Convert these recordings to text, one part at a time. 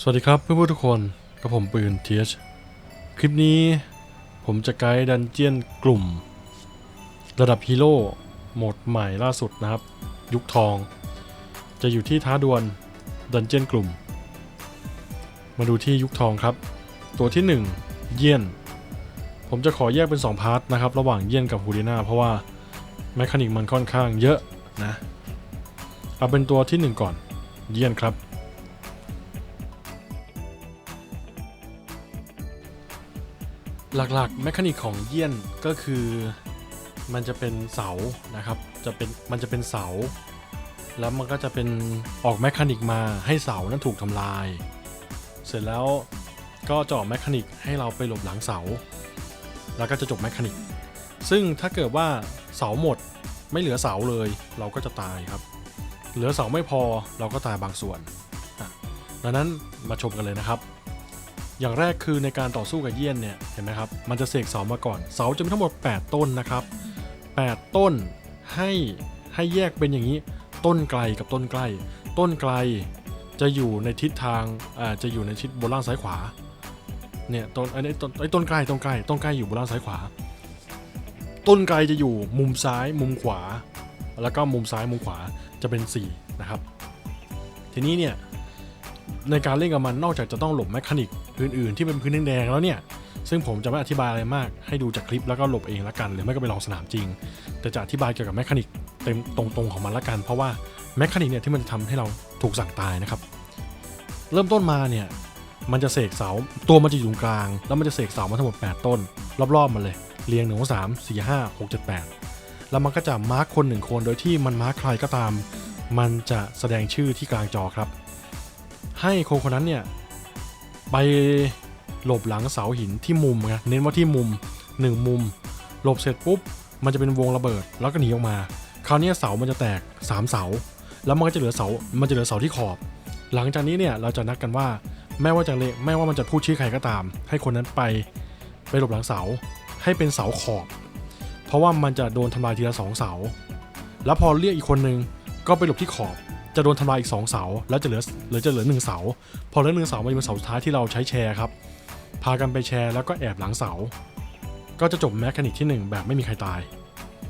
สวัสดีครับเพื่อนๆทุกคนกับผมปืน TH คลิปนี้ผมจะไกด์ดันเจียนกลุ่ม ระดับฮีโร่โหมดใหม่ล่าสุดนะครับ ยุคทอง จะอยู่ที่ท้าดวลดันเจียนกลุ่ม มาดูที่ยุคทองครับ ตัวที่ 1 เยี่ยน ผมจะขอแยกเป็น 2 พาร์ทนะครับ ระหว่างเยี่ยนกับฮูดีนาเพราะว่าแมคานิกมันค่อนข้างเยอะนะเอาเป็นตัวทีหนึ่1 ก่อนเยี่ยนครับ หลักๆแมคานิกของเยี่ยนก็คือมันจะเป็นเสานะครับ จะเป็นมันจะเป็นเสา แล้วมันก็จะเป็นออกแมคานิกมาให้เสานั้นถูกทำลาย เสร็จแล้วก็จะออกแมคานิกให้เราไปหลบหลังเสา แล้วก็จะจบแมคานิก ซึ่งถ้าเกิดว่าเสาหมดไม่เหลือเสาเลยเราก็จะตายครับ เหลือเสาไม่พอเราก็ตายบางส่วนดังนั้นมาชมกันเลยนะครับ อย่างแรกคือในการต่อสู้กับเยี่ยนเนี่ยเห็นไหมครับมันจะเสกเสามาก่อน เสาจะมีทั้งหมด 8 ต้นนะครับ 8 ต้นให้ให้แยกเป็นอย่างนี้ ต้นไกลกับต้นใกล้ ต้นไกลจะอยู่ในทิศทางอ่าจะอยู่ในทิศบนล่างซ้ายขวาเนี่ยต้นอันนี้ต้นไอ้ต้นใกล้ต้นใกล้ต้นใกล้อยู่บนล่างซ้ายขวา ต้นไกลจะอยู่มุมซ้ายมุมขวา แล้วก็มุมซ้ายมุมขวาจะเป็น 4 นะครับ ทีนี้เนี่ย ในการเล่นกับมันนอกจากจะต้องหลบแมคานิกอื่น ๆ ที่เป็นพื้นแดงๆแล้วเนี่ย ซึ่งผมจะไม่อธิบายอะไรมาก ให้ดูจากคลิปแล้วก็หลบเองละกัน หรือไม่ก็ไปลองสนามจริง แต่จะอธิบายเกี่ยวกับแมคานิกเต็มตรงๆของมันละกัน เพราะว่าแมคานิกเนี่ยที่มันจะทำให้เราถูกสั่งตายนะครับ เริ่มต้นมาเนี่ยมันจะเสกเสาตัวมันจะอยู่ตรงกลาง แล้วมันจะเสกเสามาทั้งหมด 8 ต้น รอบๆมันเลย เรียงหนึ่งสามสี่ห้าหกเจ็ดแปดแล้วมันก็จะมาร์คคนหนึ่งคนโดยที่มันมาร์คใครก็ตาม มันจะแสดงชื่อที่กลางจอครับ ให้คนคนนั้นเนี่ยไปหลบหลังเสาหินที่มุมนะเน้นว่าที่มุม1มุม หลบเสร็จปุ๊บ มันจะเป็นวงระเบิดแล้วก็หนีออกมา คราวนี้เสามันจะแตก 3 เสา แล้วมันก็จะเหลือเสา มันจะเหลือเสาที่ขอบ หลังจากนี้เนี่ยเราจะนัดกันว่าแม้ว่าจะเละแม้ว่ามันจะพูดชื่อใครก็ตาม ให้คนนั้นไปไปหลบหลังเสาให้เป็นเสาขอบ เพราะว่ามันจะโดนทำลายทีละสองเสา แล้วพอเรียกอีกคนนึงก็ไปหลบที่ขอบ จะโดนทำลายอีก 2 เสา แล้วจะเหลือเหลือจะเหลือ 1 เสา พอเหลือหนึ่งเสามันจะเป็นเสาสุดท้ายที่เราใช้แชร์ครับ พากันไปแชร์แล้วก็แอบหลังเสา ก็จะจบแมคานิกที่ 1 แบบไม่มีใครตาย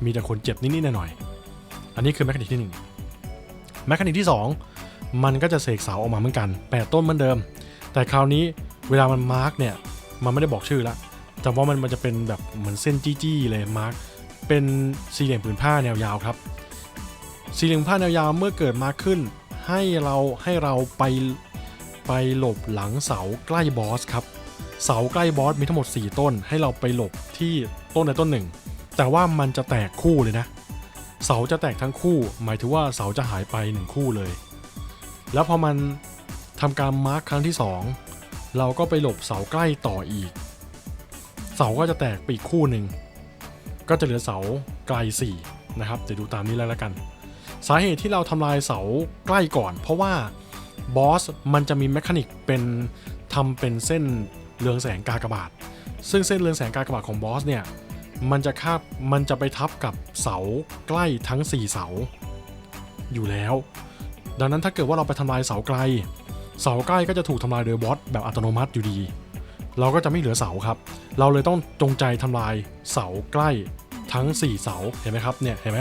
มีแต่คนเจ็บนิดๆหน่อยๆอันนี้คือแมคานิกที่1แมคานิกที่ 2 มันก็จะเสกเสาออกมาเหมือนกัน8ต้นเหมือนเดิม แต่คราวนี้เวลามันมาร์กเนี่ยมันไม่ได้บอกชื่อละแต่ว่ามันมันจะเป็นแบบเหมือนเส้นจี้ๆเลยมาร์กเป็นสี่เหลี่ยมผืนผ้าแนวยาวครับ สี่เหลี่ยมผ้าแนวยาวเมื่อเกิดมาขึ้น ให้เราให้เราไปไปหลบหลังเสาใกล้บอสครับ เสาใกล้บอสมีทั้งหมด 4 ต้น ให้เราไปหลบที่ต้นใดต้นหนึ่ง แต่ว่ามันจะแตกคู่เลยนะ เสาจะแตกทั้งคู่ หมายถึงว่าเสาจะหายไปหนึ่งคู่เลย แล้วพอมันทำการมาร์คครั้งที่ 2 เราก็ไปหลบเสาใกล้ต่ออีก เสาก็จะแตกไปอีกคู่หนึ่งก็จะเหลือเสาไกล4นะครับเดี๋ยวดูตามนี้แล้วละกัน สาเหตุที่เราทำลายเสาใกล้ก่อน เพราะว่าบอสมันจะมีแมคานิกเป็นทำเป็นเส้นเรืองแสงกากบาท ซึ่งเส้นเรืองแสงกากบาทของบอสเนี่ยมันจะคาบมันจะไปทับกับเสาใกล้ทั้ง 4 เสา อยู่แล้ว ดังนั้นถ้าเกิดว่าเราไปทำลายเสาไกล เสาใกล้ก็จะถูกทำลายโดยบอสแบบอัตโนมัติอยู่ดี เราก็จะไม่เหลือเสาครับ เราเลยต้องจงใจทำลายเสาใกล้ทั้ง 4 เสาเห็นไหมครับเนี่ยเห็นไหม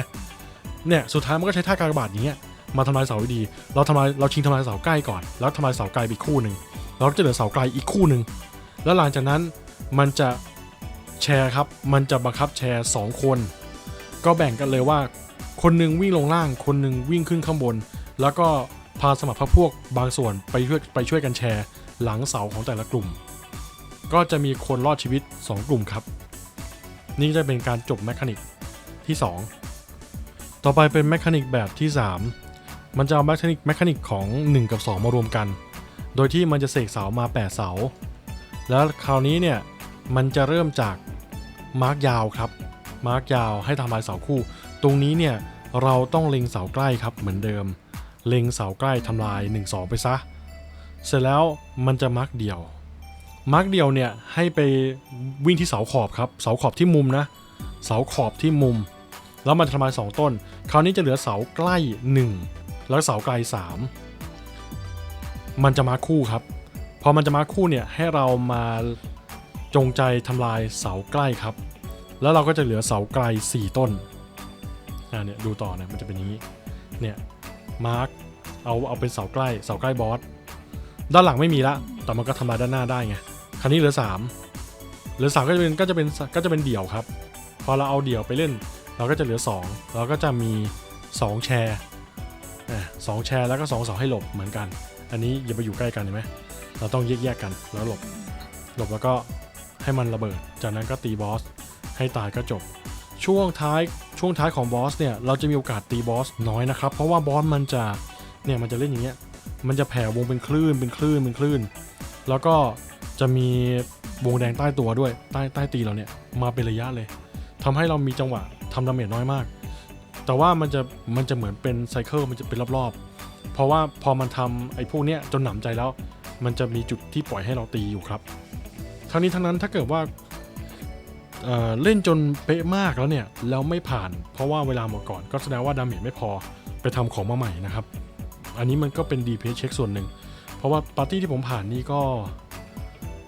เนี่ยสุดท้ายมันก็ใช้ท่ากากบาทอย่างเงี้ยมาทำลายเสาดี เราทำลายเราชิงทำลายเสาใกล้ก่อน แล้วทำลายเสาไกลอีกคู่หนึ่งเราก็จะเหลือเสาไกลอีกคู่หนึ่งแล้วหลังจากนั้นมันจะแชร์ครับ มันจะบังคับแชร์ 2 คน ก็แบ่งกันเลยว่า คนหนึงวิ่งลงล่าง คนหนึงวิ่งขึ้นข้างบน แล้วก็พาสมัครพพวกบางส่วนไปช่วยไปช่วยกันแชร์ หลังเสาของแต่ละกลุ่ม ก็จะมีคนรอดชีวิต 2 กลุ่มครับ นี่จะเป็นการจบแมคานิกที่ 2 ต่อไปเป็นแมคานิกแบบที่ 3 มันจะเอาแมคานิกแมคานิกของ 1 กับ 2 มารวมกัน โดยที่มันจะเสกเสามา 8 เสา แล้วคราวนี้เนี่ย มันจะเริ่มจากมาร์กยาวครับ มาร์กยาวให้ทำลายเสาคู่ ตรงนี้เนี่ยเราต้องเล็งเสาใกล้ครับเหมือนเดิม เล็งเสาใกล้ทำลาย 1 2 ไปซะ เสร็จแล้วมันจะมาร์กเดี่ยวมาร์กเดี่ยวเนี่ยให้ไปวิ่งที่เสาขอบครับ เสาขอบที่มุมนะ เสาขอบที่มุม แล้วมันทำลาย2ต้น คราวนี้จะเหลือเสาใกล้ 1 แล้วเสาไกล 3 มันจะมาคู่ครับ พอมันจะมาคู่เนี่ยให้เรามาจงใจทำลายเสาใกล้ครับ แล้วเราก็จะเหลือเสาไกล 4 ต้นอ่าเนี่ยดูต่อนะมันจะเป็นอย่างนี้เนี่ยมาร์กเอาเอาเป็นเสาใกล้เสาใกล้บอสด้านหลังไม่มีละ แต่มันก็ทำลายด้านหน้าได้ไงคราวนี้เหลือ 3 เหลือ3ก็จะเป็นก็จะเป็นก็จะเป็นเดี่ยวครับ พอเราเอาเดี่ยวไปเล่น เราก็จะเหลือ 2 เราก็จะมี 2 แชร์สองแชร์แล้วก็2เสาให้หลบเหมือนกัน อันนี้อย่าไปอยู่ใกล้กันเห็นไหมเราต้องแยกแยกๆกันแล้วหลบ หลบแล้วก็ให้มันระเบิด จากนั้นก็ตีบอสให้ตายก็จบ ช่วงท้ายช่วงท้ายของบอสเนี่ยเราจะมีโอกาสตีบอสน้อยนะครับ เพราะว่าบอสมันจะเนี่ยมันจะเล่นอย่างเงี้ย มันจะแผ่วงเป็นคลื่นเป็นคลื่นเป็นคลื่น แล้วก็จะมีวงแดงใต้ตัวด้วยใต้ใต้ตีเราเนี่ยมาเป็นระยะเลยทำให้เรามีจังหวะำดาเมจน้อยมาก แต่ว่ามันจะมันจะเหมือนเป็นไซเคิลมันจะเป็นรอบๆ เพราะว่าพอมันทำไอ้พวกเนี้ยจนหนำใจแล้ว มันจะมีจุดที่ปล่อยให้เราตีอยู่ครับ ทั้งนี้ทั้งนั้นถ้าเกิดว่าเเล่นจนเป๊ะมากแล้วเนี่ยแล้วไม่ผ่าน เพราะว่าเวลาหมดก่อน ก็แสดงว่าดาเมจไม่พอไปทำของมาใหม่นะครับ อันนี้มันก็เป็นดีเพเช็คส่วนหนึ่ง เพราะว่าปาร์ตี้ที่ผมผ่านนี่ก็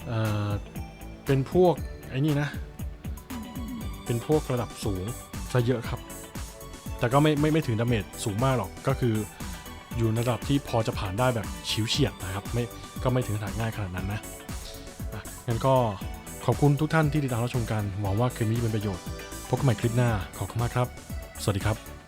เเป็นพวกไอ้นี่นะ เป็นพวกระดับสูง ซะเยอะครับ แต่ก็ไม่ไม่ไม่ถึงดาเมจสูงมากหรอก ก็คืออยู่ในระดับที่พอจะผ่านได้แบบชิวเฉียดนะครับ ไม่ก็ไม่ถึงขนาดง่ายขนาดนั้นนะงั้นก็ขอบคุณทุกท่านที่ติดตามรับชมกัน หวังว่าคลิปนี้เป็นประโยชน์ พบกันใหม่คลิปหน้า ขอบคุณมากครับ สวัสดีครับ